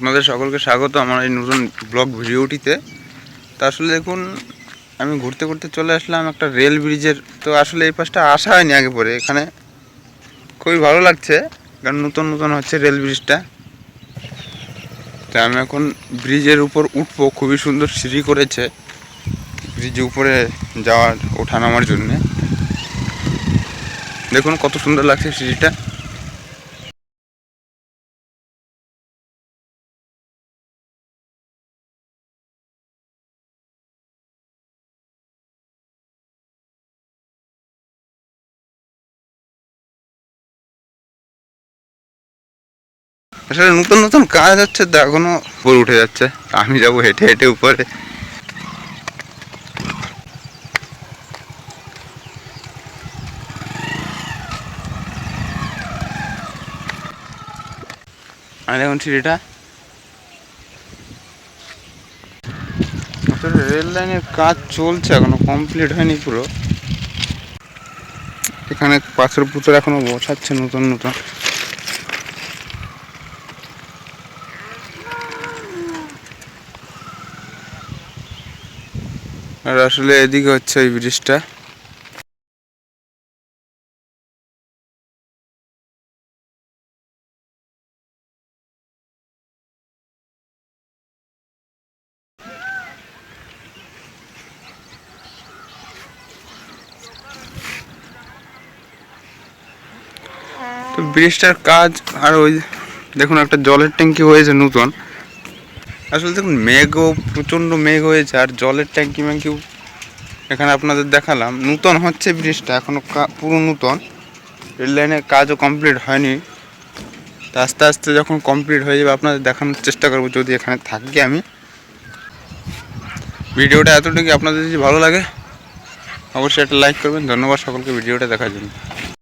আপনাদের সকলকে স্বাগত আমার এই নতুন ব্লগ ভিডিওটিতে। তা আসলে দেখুন, আমি ঘুরতে ঘুরতে চলে আসলাম একটা রেল ব্রিজের। তো আসলে এই পাশটা আসা হয়নি আগে পরে, এখানে খুবই ভালো লাগছে, কারণ নতুন নতুন হচ্ছে রেল ব্রিজটা। তা আমি এখন ব্রিজের উপর উঠবো, খুবই সুন্দর সিঁড়ি করেছে, ব্রিজের উপরে যাওয়ার ওঠা নামার জন্যে। দেখুন কত সুন্দর লাগছে সিঁড়িটা। আসলে নতুন নতুন কাজ হচ্ছে, তো এখনও উপরে উঠে যাচ্ছে। আমি যাব হেঁটে হেঁটে উপরে। আর দেখুন সিঁড়িটা? রেল লাইনের কাজ চলছে এখনও কমপ্লিট হয়নি পুরো। এখানে পাথর পুতর এখনও বসাচ্ছে নতুন নতুন। আর আসলে এদিকে হচ্ছে ওই ব্রিজটা। ব্রিজটার কাজ আর ওই দেখুন, একটা জলের ট্যাঙ্কি হয়েছে নতুন। আসলে দেখুন, মেঘও, প্রচণ্ড মেঘ হয়েছে, আর জলের ট্যাঙ্কি ম্যাঙ্কিও এখানে আপনাদের দেখালাম। নূতন হচ্ছে ব্রিজটা এখনও পুরো নূতন। রেল লাইনের কাজও কমপ্লিট হয়নি। তা আস্তে আস্তে যখন কমপ্লিট হয়ে যাবে, আপনাদের দেখানোর চেষ্টা করব যদি এখানে থাকি আমি। ভিডিওটা এতটুকু আপনাদের যদি ভালো লাগে, অবশ্যই একটা লাইক করবেন। ধন্যবাদ সকলকে ভিডিওটা দেখার জন্য।